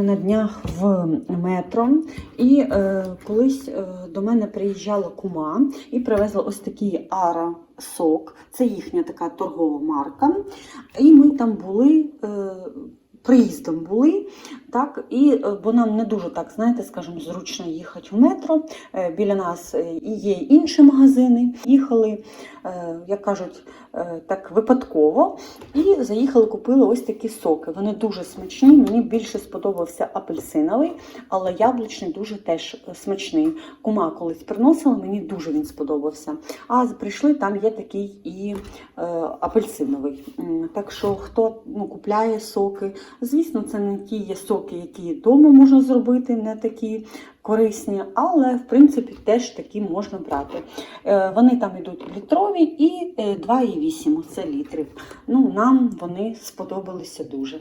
ми на днях в метро, і е, колись е, до мене приїжджала кума і привезла ось такий ара сок. Це їхня така торгова марка. І ми там були. Е, Приїздом були, так, і, е, бо нам не дуже так, знаєте, скажімо, зручно їхати в метро. Е, Біля нас е, і є інші магазини. Їхали, як кажуть, так випадково. І заїхали, купили ось такі соки. Вони дуже смачні. Мені більше сподобався апельсиновий, але яблучний дуже теж смачний. Кума колись приносила, мені дуже він сподобався. А прийшли, там є такий і апельсиновий. Так що хто ну, купляє соки, звісно, це не ті є соки, які вдома можна зробити, не такі корисні, але в принципі теж такі можна брати. Е, Вони там йдуть літрові і е, 2,8 це літрів. Ну, нам вони сподобалися дуже.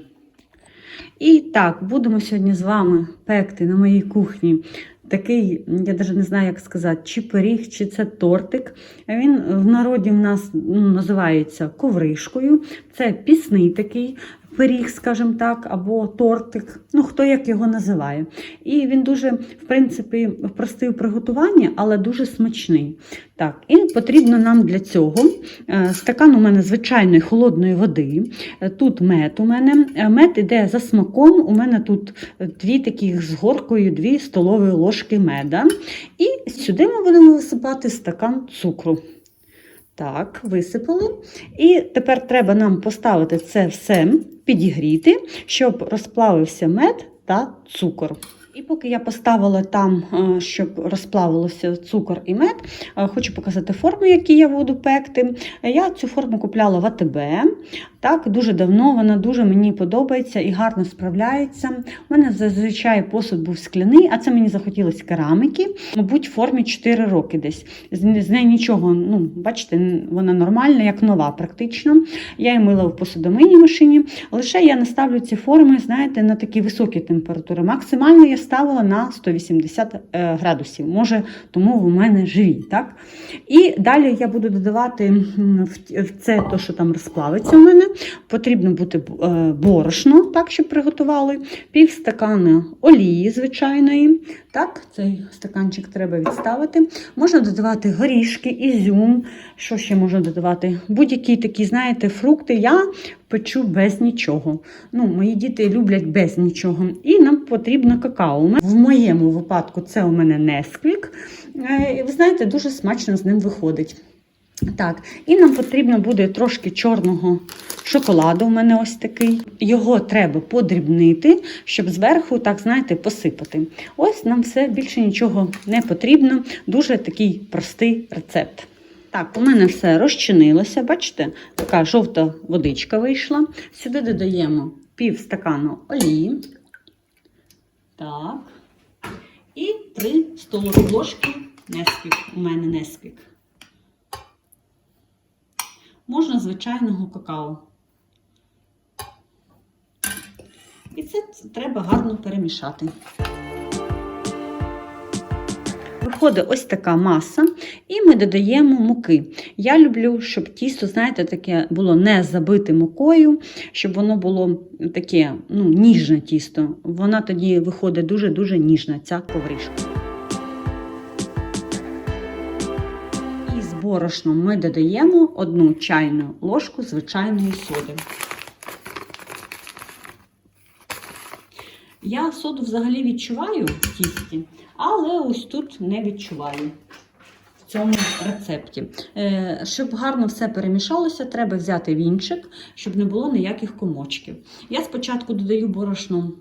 І так, будемо сьогодні з вами пекти на моїй кухні такий, я навіть не знаю, як сказати, чи пиріг, чи це тортик. Він в народі в нас ну, називається ковришкою. Це пісний такий пиріг, скажімо так, або тортик, ну хто як його називає. І він дуже, в принципі, простий у приготуванні, але дуже смачний. Так, і потрібно нам для цього е, стакан у мене звичайної холодної води. Е, Тут мед у мене. Е, Мед іде за смаком. У мене тут дві таких з горкою, дві столові ложки меда. І сюди ми будемо висипати стакан цукру. Так, висипали. І тепер треба нам поставити це все, підігріти, щоб розплавився мед та цукор. І поки я поставила там, е, щоб розплавилося цукор і мед, е, хочу показати форму, які я буду пекти. Я цю форму купляла в АТБ. Так, дуже давно вона дуже мені подобається і гарно справляється. У мене зазвичай посуд був скляний, а це мені захотілося кераміки. Мабуть, в формі 4 роки десь. З неї нічого, ну, бачите, вона нормальна, як нова, практично. Я її мила в посудомийній машині. Лише я не ставлю ці форми, знаєте, на такі високі температури. Максимально я ставила на 180 е, градусів. Може, тому в мене живі. Так? І далі я буду додавати в в це, то, що там розплавиться у мене. Потрібно бути е, борошно, так, щоб приготували, пів стакана олії звичайної. Так, цей стаканчик треба відставити. Можна додавати горішки, ізюм. Що ще можна додавати? Будь-які такі, знаєте, фрукти. Я печу без нічого. Ну, Мої діти люблять без нічого. І нам потрібно какао. В моєму випадку це у мене Несквік. Ви знаєте, дуже смачно з ним виходить. Так, і нам потрібно буде трошки чорного шоколаду. У мене ось такий. Його треба подрібнити, щоб зверху, так знаєте, посипати. Ось нам все більше нічого не потрібно. Дуже такий простий рецепт. Так, у мене все розчинилося. Бачите, така жовта водичка вийшла. Сюди додаємо пів стакану олії. Так. І 3 столові ложки несквік. У мене несквік. Можна звичайного какао. І це треба гарно перемішати. Виходить ось така маса, і ми додаємо муки. Я люблю, щоб тісто, знаєте, таке було не забите мукою, щоб воно було таке ну, ніжне тісто. Вона тоді виходить дуже-дуже ніжна, ця ковришка. І з борошном ми додаємо одну чайну ложку звичайної соди. Я соду взагалі відчуваю в тісті, але ось тут не відчуваю в цьому рецепті. Е, щоб гарно все перемішалося, треба взяти вінчик, щоб не було ніяких комочків. Я спочатку додаю борошно,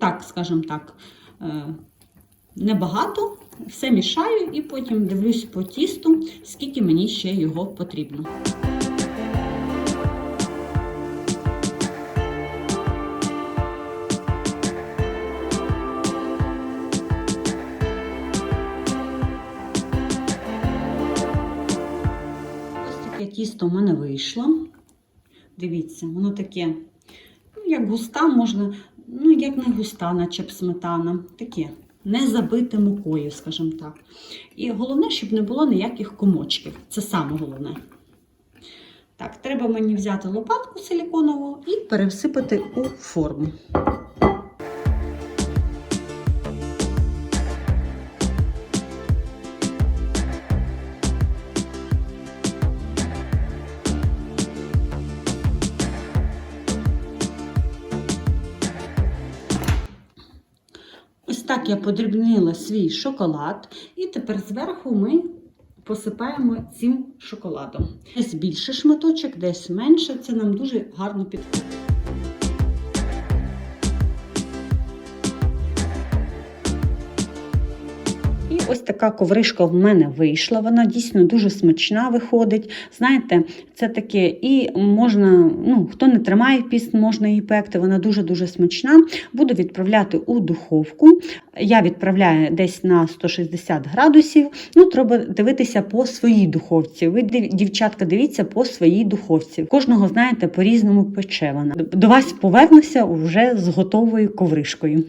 так, скажімо так, е, небагато, все мішаю і потім дивлюсь по тісту, скільки мені ще його потрібно. Таке тісто у мене вийшло. Дивіться, воно таке, ну, як густа, можна, ну, як не густа, наче б сметана. Таке, не забите мукою, скажімо так. І головне, щоб не було ніяких комочків. Це саме головне. Так, треба мені взяти лопатку силіконову і пересипати у форму. Так я подрібнила свій шоколад, і тепер зверху ми посипаємо цим шоколадом. Десь більше шматочок, десь менше. Це нам дуже гарно підходить. Ось така ковришка в мене вийшла. Вона дійсно дуже смачна виходить. Знаєте, це таке, і можна, ну, хто не тримає піст, можна її пекти. Вона дуже-дуже смачна. Буду відправляти у духовку. Я відправляю десь на 160 градусів. Ну, треба дивитися по своїй духовці. Ви, дівчатка, дивіться по своїй духовці. Кожного, знаєте, по-різному пече вона. До вас повернуся вже з готовою ковришкою.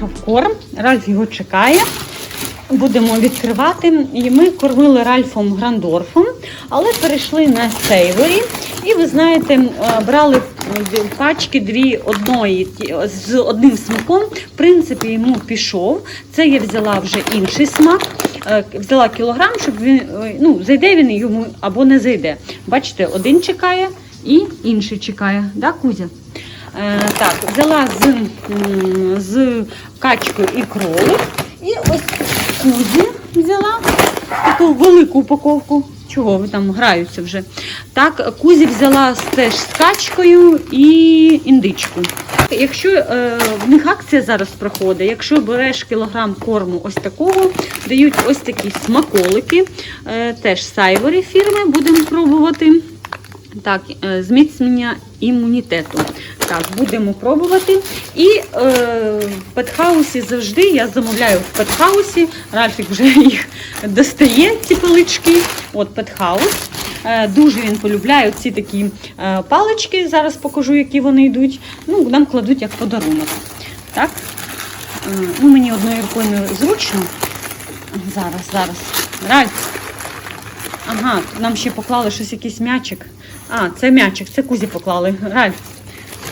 Приїхав корм, Ральф його чекає. Будемо відкривати. І ми кормили Ральфом Грандорфом, але перейшли на сейворі. І ви знаєте, е, брали е, пачки дві одної з одним смаком. В принципі, йому пішов. Це я взяла вже інший смак. Е, Взяла кілограм, щоб він е, ну, зайде він йому або не зайде. Бачите, один чекає і інший чекає. Да, Кузя? Е, так, взяла з, з качкою і кролик. І ось кузі взяла таку велику упаковку. Чого ви там граються вже? Так, кузі взяла теж з качкою і індичку. Якщо е, в них акція зараз проходить, якщо береш кілограм корму ось такого, дають ось такі смаколики, е, теж сайворі фірми, будемо пробувати. Так, е, зміцнення імунітету. Так, будемо пробувати. І е, в петхаусі завжди я замовляю в петхаусі. Ральфік вже їх достає, ці палички. От петхаус. Е, дуже він полюбляє ці такі е, палички. Зараз покажу, які вони йдуть. Ну, нам кладуть як подарунок. Так. Е, ну, мені одною рукою зручно. Зараз, зараз. Ральф. Ага, нам ще поклали щось якийсь м'ячик. А, це м'ячик, це кузі поклали. Ральф.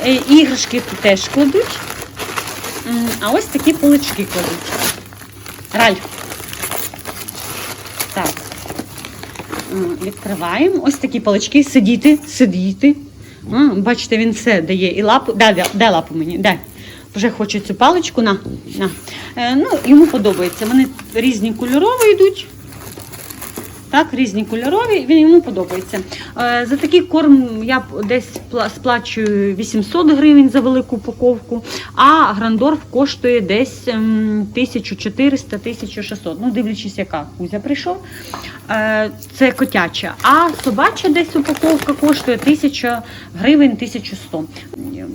Е, іграшки теж кладуть. А ось такі полички кладуть. Ральф. Так. Відкриваємо. Ось такі палички. Сидіти, сидіти. А, бачите, він все дає. І лапу. Дай, дай, лапу мені. Дай. Вже хоче цю паличку. На. на. Е, ну, йому подобається. Вони різні кольорові йдуть. Так, різні кольорові, він йому подобається. Е, За такий корм я десь сплачую 800 гривень за велику упаковку, а грандорф коштує десь ем, 1400-1600. Ну, дивлячись, яка кузя прийшов. Е, Це котяча. А собача десь упаковка коштує 1000 гривень 1100.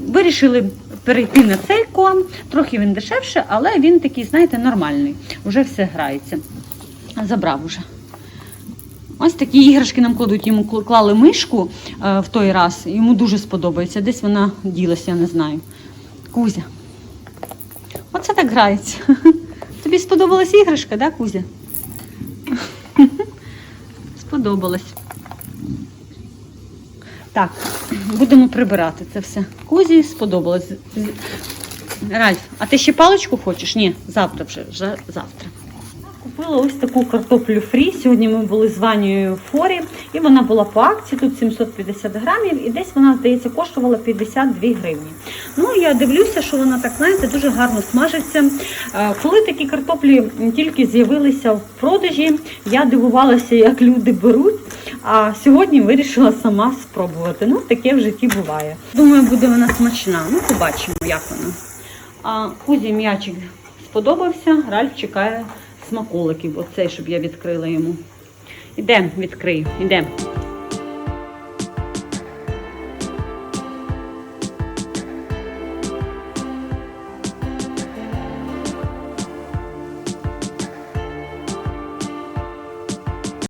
Вирішили перейти на цей корм. Трохи він дешевше, але він такий, знаєте, нормальний. Уже все грається. Забрав уже. Ось такі іграшки нам кладуть. Йому клали мишку е, в той раз. Йому дуже сподобається. Десь вона ділася, я не знаю. Кузя. Оце так грається. Тобі сподобалась іграшка, да, Кузя? Сподобалась. Так, будемо прибирати це все. Кузі сподобалось. Ральф, а ти ще паличку хочеш? Ні, завтра вже, вже завтра. Купила ось таку картоплю фрі. Сьогодні ми були з Ванією в форі, і вона була по акції, тут 750 грамів, і десь вона, здається, коштувала 52 гривні. Ну, я дивлюся, що вона так, знаєте, дуже гарно смажиться. Е, Коли такі картоплі тільки з'явилися в продажі, я дивувалася, як люди беруть. А сьогодні вирішила сама спробувати. Ну, таке в житті буває. Думаю, буде вона смачна. Ну, побачимо, як вона. А Кузі м'ячик сподобався. Ральф чекає смаколиків. Оцей, щоб я відкрила йому. Ідемо, відкрию, ідемо.